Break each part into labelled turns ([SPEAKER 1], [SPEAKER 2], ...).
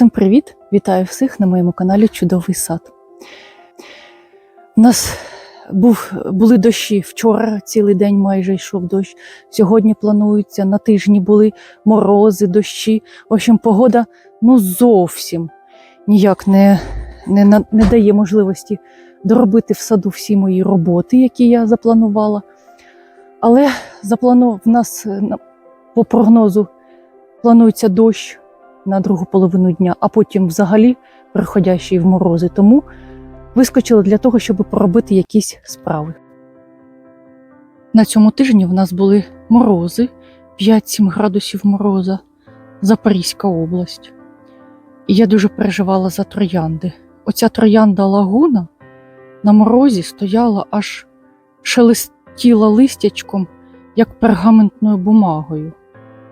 [SPEAKER 1] Всім привіт! Вітаю всіх на моєму каналі Чудовий сад. У нас був, були дощі вчора, цілий день майже йшов дощ. Сьогодні планується, на тижні були морози, дощі. В общем, погода ну зовсім ніяк не, не, не дає можливості доробити в саду всі мої роботи, які я запланувала. Але заплану... в нас по прогнозу планується дощ на другу половину дня, а потім взагалі переходящий в морози. Тому вискочила для того, щоб поробити якісь справи. На цьому тижні в нас були морози, 5-7 градусів мороза, Запорізька область. І я дуже переживала за троянди. Оця троянда лагуна на морозі стояла аж шелестіла листячком, як пергаментною бумагою.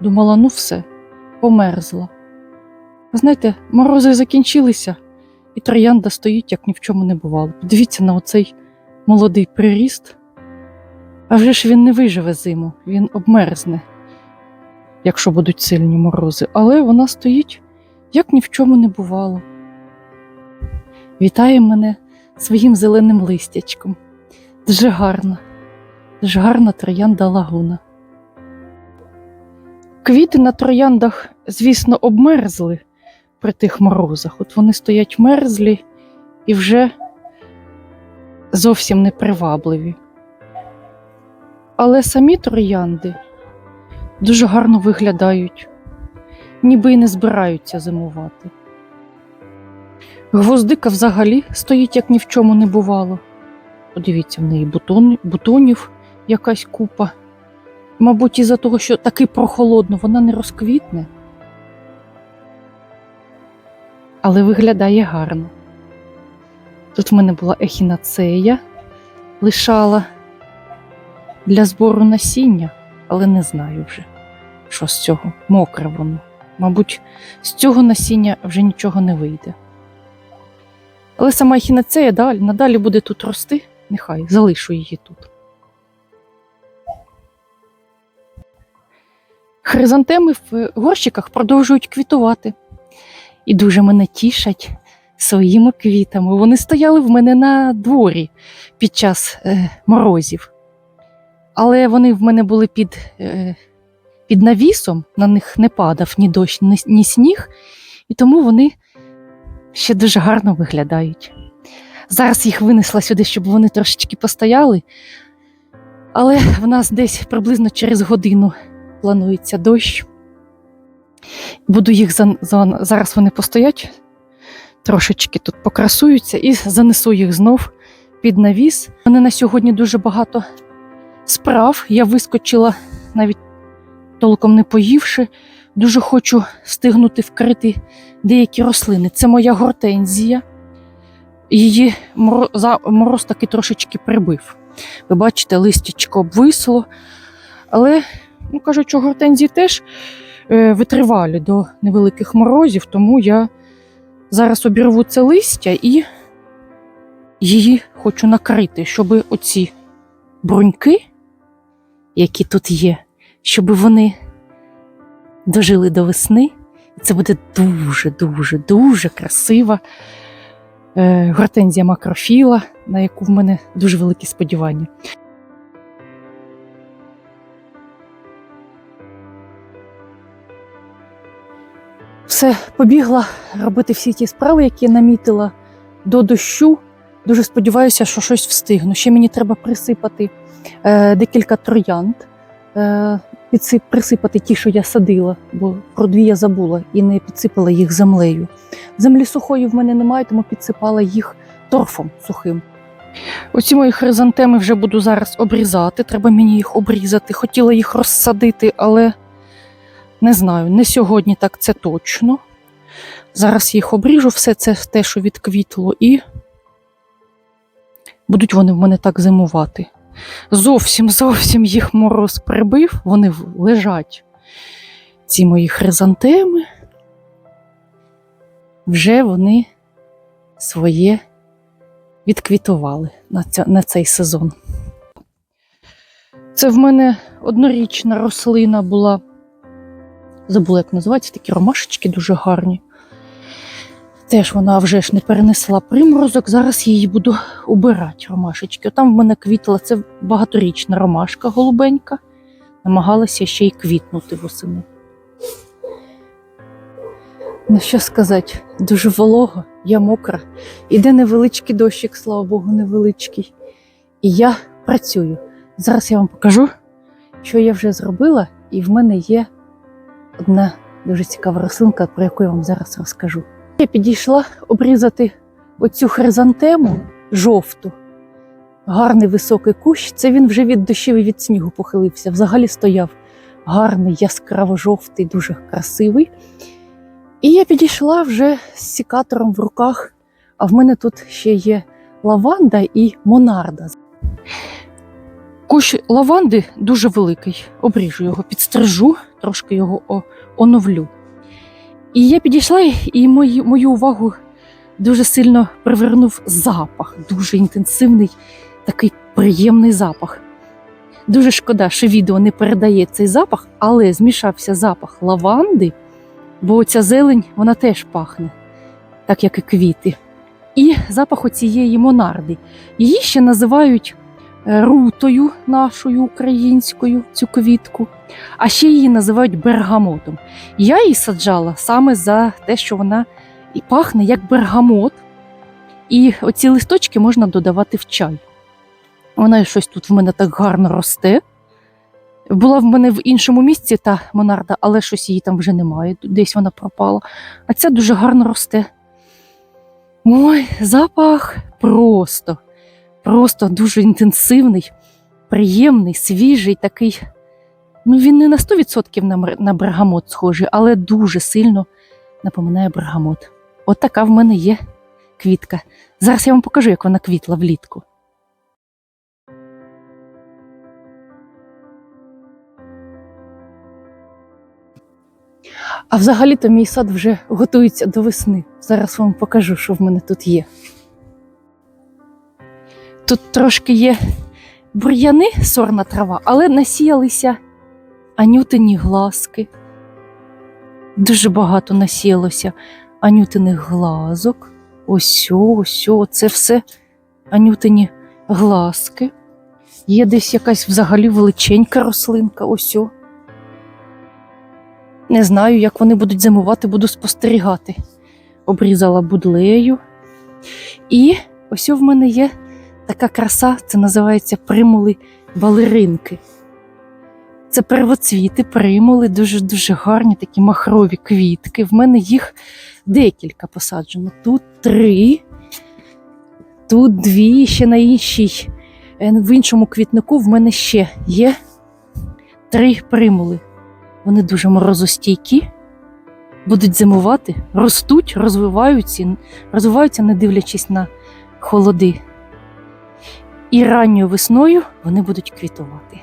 [SPEAKER 1] Думала, ну все, померзла. Ви Знаєте, морози закінчилися, і троянда стоїть, як ні в чому не бувало. Подивіться на оцей молодий приріст. А вже ж він не виживе зиму, він обмерзне, якщо будуть сильні морози. Але вона стоїть, як ні в чому не бувало. Вітає мене своїм зеленим листячком. Дуже гарна, дуже гарна троянда лагуна. Квіти на трояндах, звісно, обмерзли при тих морозах. От вони стоять мерзлі і вже зовсім непривабливі. Але самі троянди дуже гарно виглядають, ніби й не збираються зимувати. Гвоздика взагалі стоїть, як ні в чому не бувало. Подивіться, в неї бутон, бутонів якась купа. Мабуть, із-за того, що таки прохолодно, вона не розквітне. Але виглядає гарно. Тут в мене була ехінацея, лишала для збору насіння, але не знаю вже, що з цього. Мокре воно. Мабуть, з цього насіння вже нічого не вийде. Але сама ехінацея далі, надалі буде тут рости, нехай залишу її тут. Хризантеми в горщиках продовжують квітувати і дуже мене тішать своїми квітами. Вони стояли в мене на дворі під час е, морозів. Але вони в мене були під, е, під навісом, на них не падав ні дощ, ні, ні сніг, і тому вони ще дуже гарно виглядають. Зараз їх винесла сюди, щоб вони трошечки постояли. Але в нас десь приблизно через годину планується дощ. Буду їх за, за, зараз вони постоять, трошечки тут покрасуються і занесу їх знов під навіс. У мене на сьогодні дуже багато справ. Я вискочила навіть толком не поївши. Дуже хочу стигнути вкрити деякі рослини. Це моя гортензія. Її мороз, таки трошечки прибив. Ви бачите, листячко обвисло. Але, ну кажуть, що гортензії теж витривалі до невеликих морозів, тому я зараз обірву це листя і її хочу накрити, щоб оці бруньки, які тут є, щоб вони дожили до весни. І це буде дуже, дуже, дуже красива е, гортензія макрофіла, на яку в мене дуже великі сподівання. Все, побігла робити всі ті справи, які намітила до дощу. Дуже сподіваюся, що щось встигну. Ще мені треба присипати е, декілька троянд, е, підсип, присипати ті, що я садила, бо про дві я забула і не підсипала їх землею. Землі сухої в мене немає, тому підсипала їх торфом сухим. Оці мої хризантеми вже буду зараз обрізати. Треба мені їх обрізати. Хотіла їх розсадити, але не знаю, не сьогодні так це точно. Зараз їх обріжу, все це те, що відквітло, і будуть вони в мене так зимувати. Зовсім, зовсім їх мороз прибив, вони лежать. Ці мої хризантеми. Вже вони своє відквітували на, ця, на цей сезон. Це в мене однорічна рослина була забула, як називається, такі ромашечки дуже гарні. Теж вона вже ж не перенесла приморозок. Зараз її буду убирати, ромашечки. Там в мене квітла, це багаторічна ромашка голубенька. Намагалася ще й квітнути восени. Ну, що сказати, дуже волого, я мокра. Іде невеличкий дощик, слава Богу, невеличкий. І я працюю. Зараз я вам покажу, що я вже зробила, і в мене є одна дуже цікава рослинка, про яку я вам зараз розкажу. Я підійшла обрізати оцю хризантему жовту. Гарний високий кущ. Це він вже від дощів і від снігу похилився. Взагалі стояв гарний, яскраво жовтий, дуже красивий. І я підійшла вже з сікатором в руках, а в мене тут ще є лаванда і монарда. Кущ лаванди дуже великий. Обріжу його, підстрижу, трошки його оновлю. І я підійшла, і мою, мою увагу дуже сильно привернув запах, дуже інтенсивний, такий приємний запах. Дуже шкода, що відео не передає цей запах, але змішався запах лаванди, бо ця зелень вона теж пахне, так як і квіти. І запах оцієї монарди. Її ще називають рутою нашою українською, цю квітку, а ще її називають бергамотом. Я її саджала саме за те, що вона і пахне як бергамот, і оці листочки можна додавати в чай. Вона щось тут в мене так гарно росте. Була в мене в іншому місці та монарда, але щось її там вже немає, десь вона пропала. А ця дуже гарно росте. Ой, запах просто, просто дуже інтенсивний, приємний, свіжий такий. Ну, він не на 100% на, на бергамот схожий, але дуже сильно напоминає бергамот. От така в мене є квітка. Зараз я вам покажу, як вона квітла влітку. А взагалі-то мій сад вже готується до весни. Зараз вам покажу, що в мене тут є. Тут трошки є бур'яни, сорна трава, але насіялися анютині глазки. Дуже багато насіялося анютиних глазок. Ось, ось, це все анютині глазки. Є десь якась взагалі величенька рослинка. Ось. Не знаю, як вони будуть зимувати, буду спостерігати. Обрізала будлею. І ось в мене є така краса, це називається примули балеринки. Це первоцвіти, примули, дуже-дуже гарні такі махрові квітки. В мене їх декілька посаджено. Тут три, тут дві, ще на іншій, е, в іншому квітнику в мене ще є три примули. Вони дуже морозостійкі, будуть зимувати, ростуть, розвиваються, розвиваються, не дивлячись на холоди. І ранньою весною вони будуть квітувати.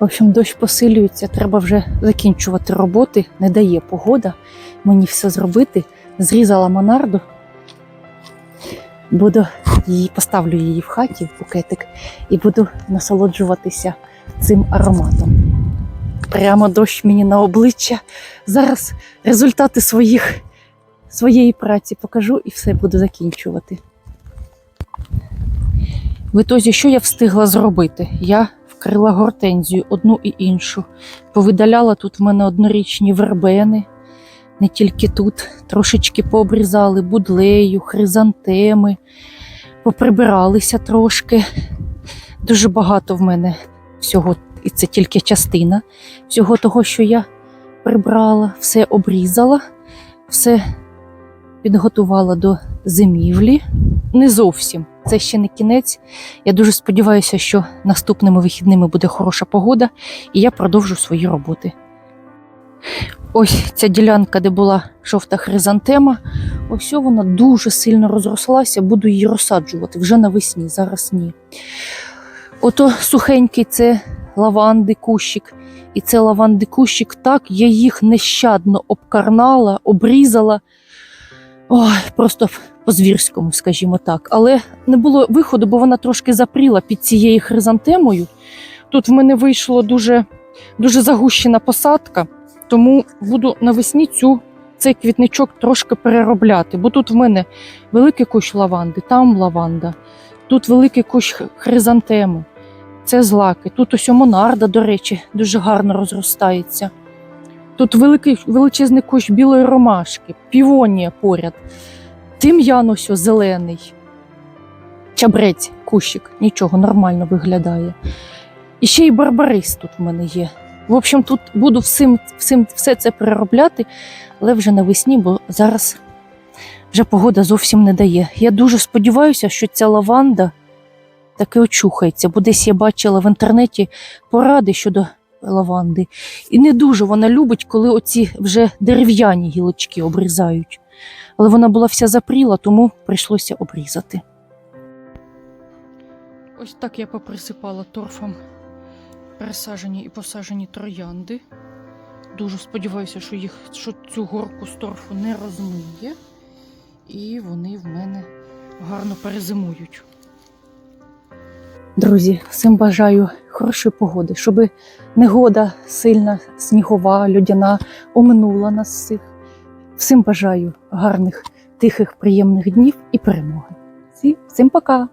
[SPEAKER 1] В общем, дощ посилюється, треба вже закінчувати роботи, не дає погода мені все зробити. Зрізала монарду, буду її, поставлю її в хаті, в букетик, і буду насолоджуватися цим ароматом. Прямо дощ мені на обличчя. Зараз результати своїх, своєї праці покажу і все буду закінчувати. В ітозі, що я встигла зробити? Я вкрила гортензію одну і іншу. Повидаляла тут в мене однорічні вербени, не тільки тут, трошечки пообрізали будлею, хризантеми, поприбиралися трошки. Дуже багато в мене всього, і це тільки частина всього того, що я прибрала, все обрізала, все підготувала до зимівлі. Не зовсім. Це ще не кінець. Я дуже сподіваюся, що наступними вихідними буде хороша погода, і я продовжу свої роботи. Ось ця ділянка, де була жовта хризантема, ось вона дуже сильно розрослася, буду її розсаджувати вже навесні, зараз ні. Ото сухенький це лаванди кущик. І це лаванди кущик, так, я їх нещадно обкарнала, обрізала. Ой, просто по-звірському, скажімо так. Але не було виходу, бо вона трошки запріла під цією хризантемою. Тут в мене вийшло дуже, дуже загущена посадка, тому буду навесні цю, цей квітничок трошки переробляти. Бо тут в мене великий кущ лаванди, там лаванда, тут великий кущ хризантеми, це злаки. Тут ось монарда, до речі, дуже гарно розростається. Тут великий, величезний кущ білої ромашки, півонія поряд, тим'ян ось зелений, чабрець, кущик, нічого, нормально виглядає. І ще й барбарис тут в мене є. В общем, тут буду всім, всім все це переробляти, але вже навесні, бо зараз вже погода зовсім не дає. Я дуже сподіваюся, що ця лаванда таки очухається, бо десь я бачила в інтернеті поради щодо лаванди. І не дуже вона любить, коли оці вже дерев'яні гілочки обрізають. Але вона була вся запріла, тому прийшлося обрізати. Ось так я поприсипала торфом пересаджені і посаджені троянди. Дуже сподіваюся, що їх що цю горку з торфу не розмиє, і вони в мене гарно перезимують. Друзі, всім бажаю хорошої погоди, щоб негода сильна, снігова, людяна оминула нас всіх. Всім бажаю гарних, тихих, приємних днів і перемоги. Всім пока!